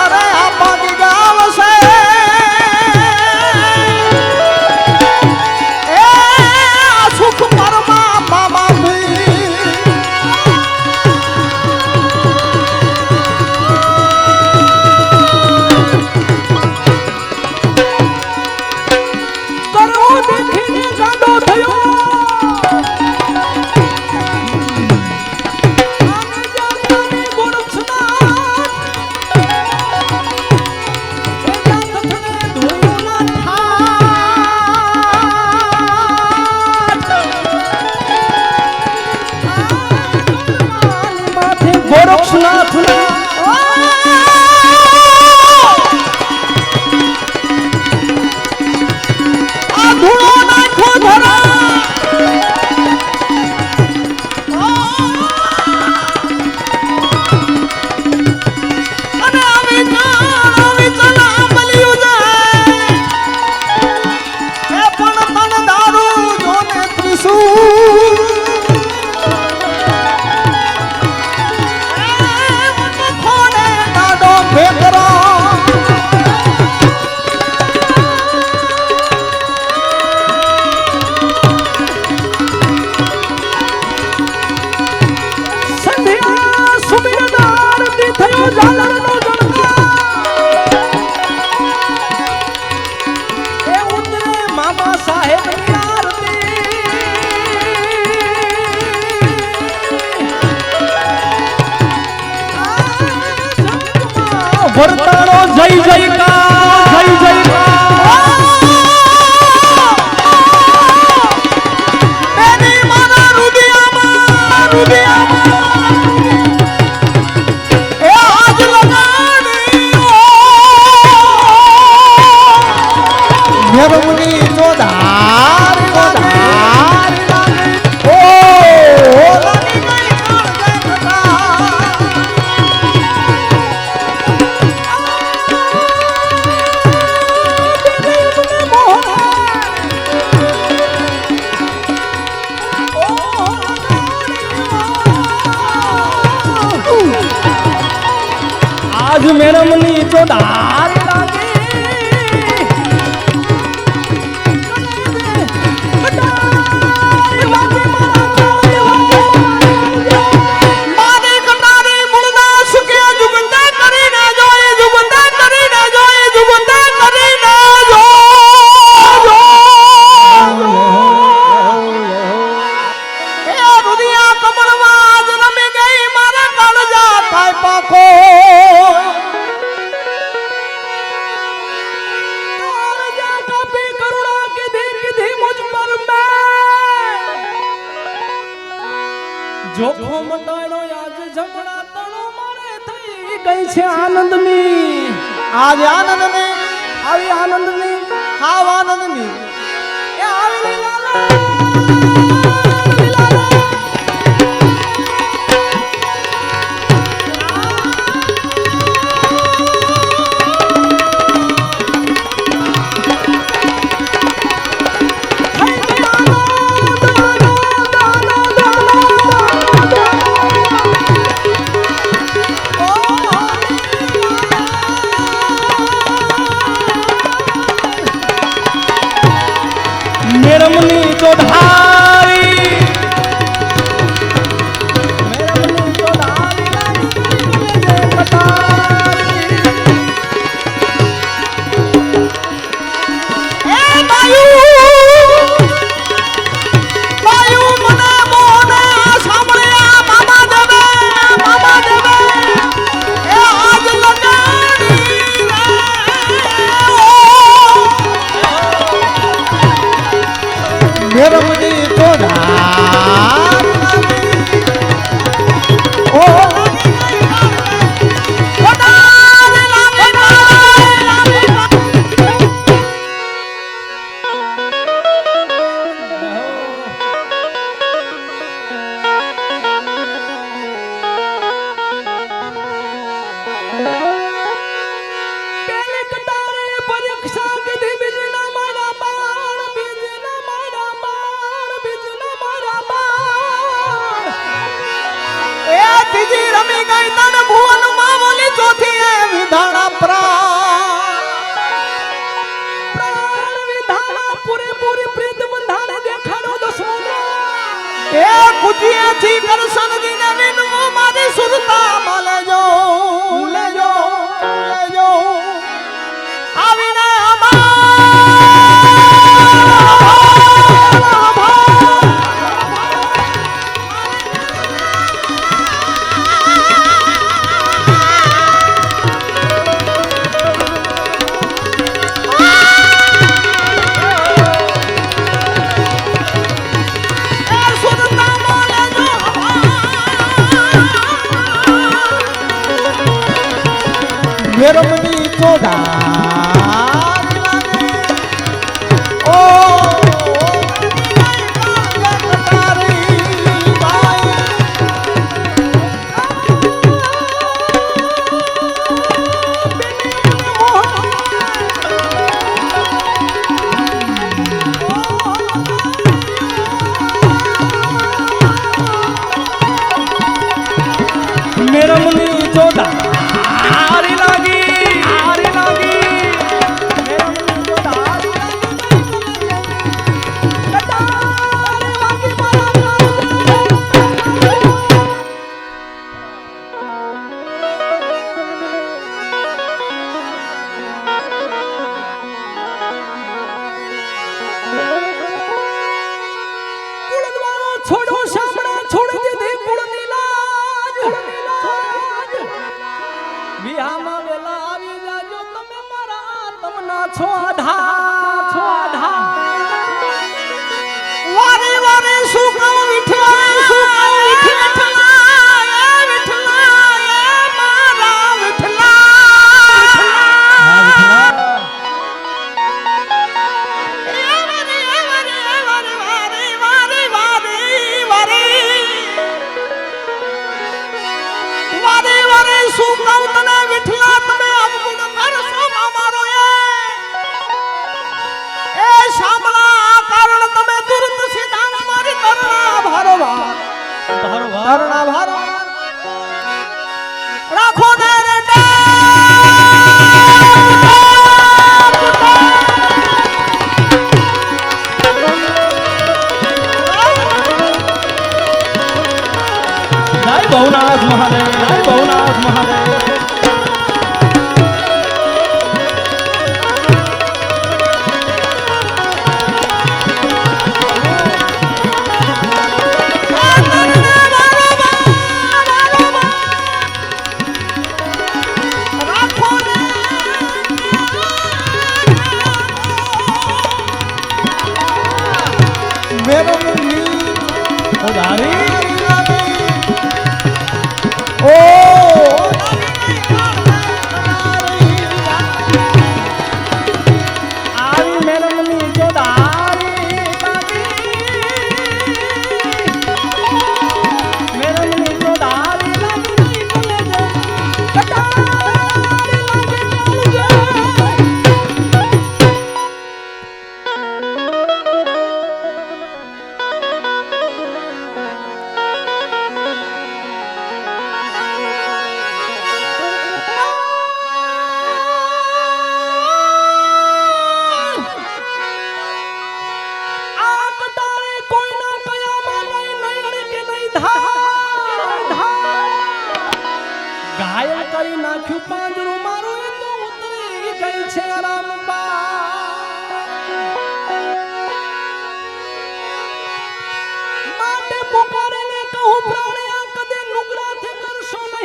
ধরা ભક્તોનો જય જયકાર. 双打。જોખો મટાડો આજ ઝઘડા તણો મારે થઈ ગઈ છે આનંદની. આજ આનંદની, આવી આનંદની આવ આનંદની. એ આવી લાલા રમી ગઈ તન ભુવન માં બોલી ચોથી એ વિધાણા પ્રાણ વિધાણા પૂરે પૂરી પ્રીત બંધાણ દેખાડો દસમો એ કુતિયા થી કરસન દિન વિનમો મારી સુરતા માલજો রমণী কোদা ભવનાથ મહાદેવ ભવનાથ મહાદેવ.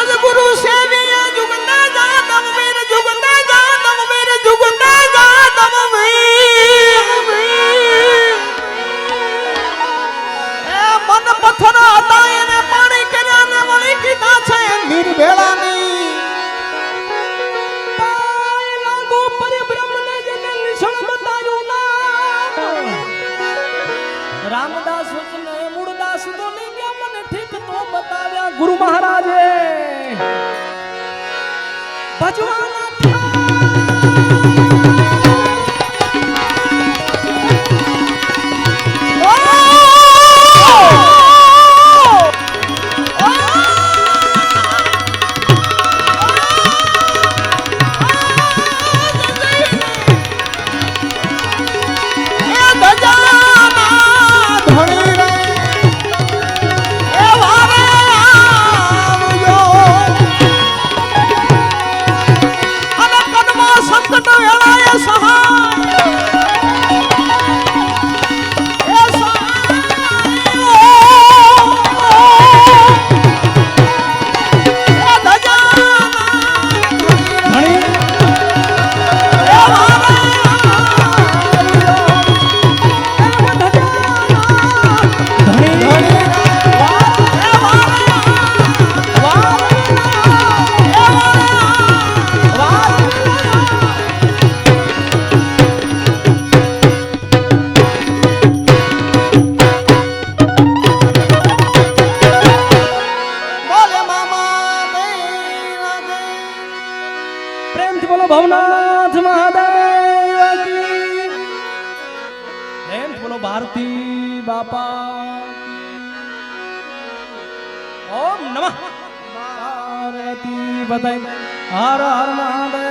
સદગુરુ સેવીએ જુગને જાદમ વીર જુગને જાદમ વીર જુગને જાદમ વીર એ મન પથ્થર હતા, એને પાણી કર્યા ને વળી કીધા છે નિર્ભેળાની. રામદાસ મૂળદાસ ગુરુ મહારાજે ভজনা ભવનાથ મહાદેવ એમ બોલો ભારતી બાપા। ઓમ નમઃ। ભારતી બધાય। હર હર મહાદેવ।